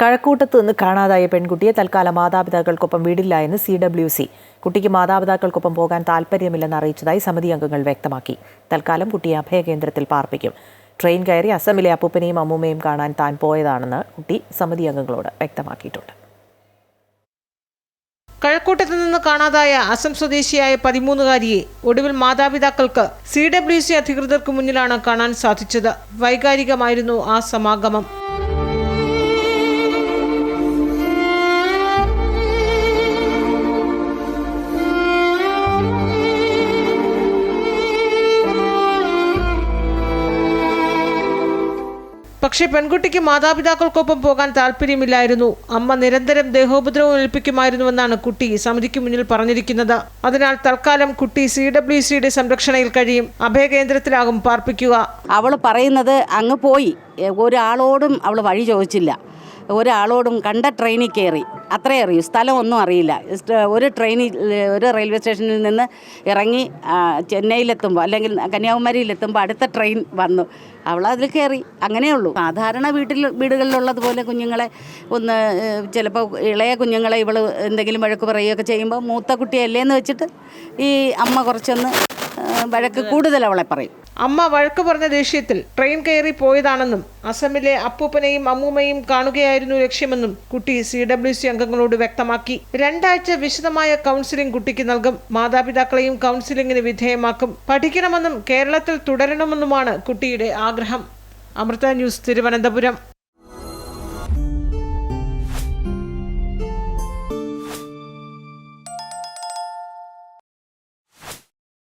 കഴക്കൂട്ടത്ത് നിന്ന് കാണാതായ പെൺകുട്ടിയെ തൽക്കാലം മാതാപിതാക്കൾക്കൊപ്പം വിടില്ല എന്ന് സി ഡബ്ല്യു സി. കുട്ടിക്ക് മാതാപിതാക്കൾക്കൊപ്പം പോകാൻ താൽപ്പര്യമില്ലെന്ന് അറിയിച്ചതായി സമിതി അംഗങ്ങൾ വ്യക്തമാക്കി. തൽക്കാലം കുട്ടിയെ അഭയകേന്ദ്രത്തിൽ പാർപ്പിക്കും. ട്രെയിൻ കയറി അസമിലെ അപ്പൂപ്പനെയും അമ്മൂമ്മയും കാണാൻ താൻ പോയതാണെന്ന് കുട്ടി സമിതി അംഗങ്ങളോട് വ്യക്തമാക്കിയിട്ടുണ്ട്. കഴക്കൂട്ടത്ത് നിന്ന് കാണാതായ അസം സ്വദേശിയായ പതിമൂന്നുകാരിയെ ഒടുവിൽ മാതാപിതാക്കൾക്ക് സി ഡബ്ല്യു സി അധികൃതർക്ക് മുന്നിലാണ് കാണാൻ സാധിച്ചത്. വൈകാരികമായിരുന്നു ആ സമാഗമം. പക്ഷേ പെൺകുട്ടിക്ക് മാതാപിതാക്കൾക്കൊപ്പം പോകാൻ താല്പര്യമില്ലായിരുന്നു. അമ്മ നിരന്തരം ദേഹോപദ്രവം ഏൽപ്പിക്കുമായിരുന്നുവെന്നാണ് കുട്ടി സമിതിക്ക് മുന്നിൽ പറഞ്ഞിരിക്കുന്നത്. അതിനാൽ തൽക്കാലം കുട്ടി സി ഡബ്ല്യു സിയുടെ സംരക്ഷണയിൽ കഴിയും. അഭയകേന്ദ്രത്തിലാകും പാർപ്പിക്കുക. അവൾ പറയുന്നത് അങ്ങ് പോയി. ഒരാളോടും അവൾ വഴി ചോദിച്ചില്ല. ഒരാളോടും കണ്ട ട്രെയിനിൽ കയറി അത്രേ അറിയൂ. സ്ഥലമൊന്നും അറിയില്ല. ഒരു ട്രെയിനിൽ ഒരു റെയിൽവേ സ്റ്റേഷനിൽ നിന്ന് ഇറങ്ങി ചെന്നൈയിലെത്തുമ്പോൾ അല്ലെങ്കിൽ കന്യാകുമാരിയിലെത്തുമ്പോൾ അടുത്ത ട്രെയിൻ വന്നു. അവൾ അതിൽ കയറി അങ്ങനെയുള്ളൂ സാധാരണ വീട്ടിൽ വീടുകളിലുള്ളതുപോലെ കുഞ്ഞുങ്ങളെ ഒന്ന് ചിലപ്പോൾ ഇളയ കുഞ്ഞുങ്ങളെ ഇവൾ എന്തെങ്കിലും വഴക്ക് പറയുകയൊക്കെ ചെയ്യുമ്പോൾ മൂത്ത കുട്ടിയല്ലേ എന്ന് വെച്ചിട്ട് ഈ അമ്മ കുറച്ചൊന്ന് വഴക്ക് കൂടുതൽ അവളെ പറയും. അമ്മ വഴക്ക് പറഞ്ഞ ദേഷ്യത്തിൽ ട്രെയിൻ കയറി പോയതാണെന്നും അസമിലെ അപ്പൂപ്പനെയും അമ്മൂമ്മയും കാണുകയായിരുന്നു ലക്ഷ്യമെന്നും കുട്ടി സി ഡബ്ല്യു സി അംഗങ്ങളോട് വ്യക്തമാക്കി. രണ്ടാഴ്ച വിശദമായ കൗൺസിലിംഗ് കുട്ടിക്ക് നൽകും. മാതാപിതാക്കളെയും കൗൺസിലിംഗിന് വിധേയമാക്കും. പഠിക്കണമെന്നും കേരളത്തിൽ തുടരണമെന്നുമാണ് കുട്ടിയുടെ ആഗ്രഹം. അമൃത ന്യൂസ് തിരുവനന്തപുരം.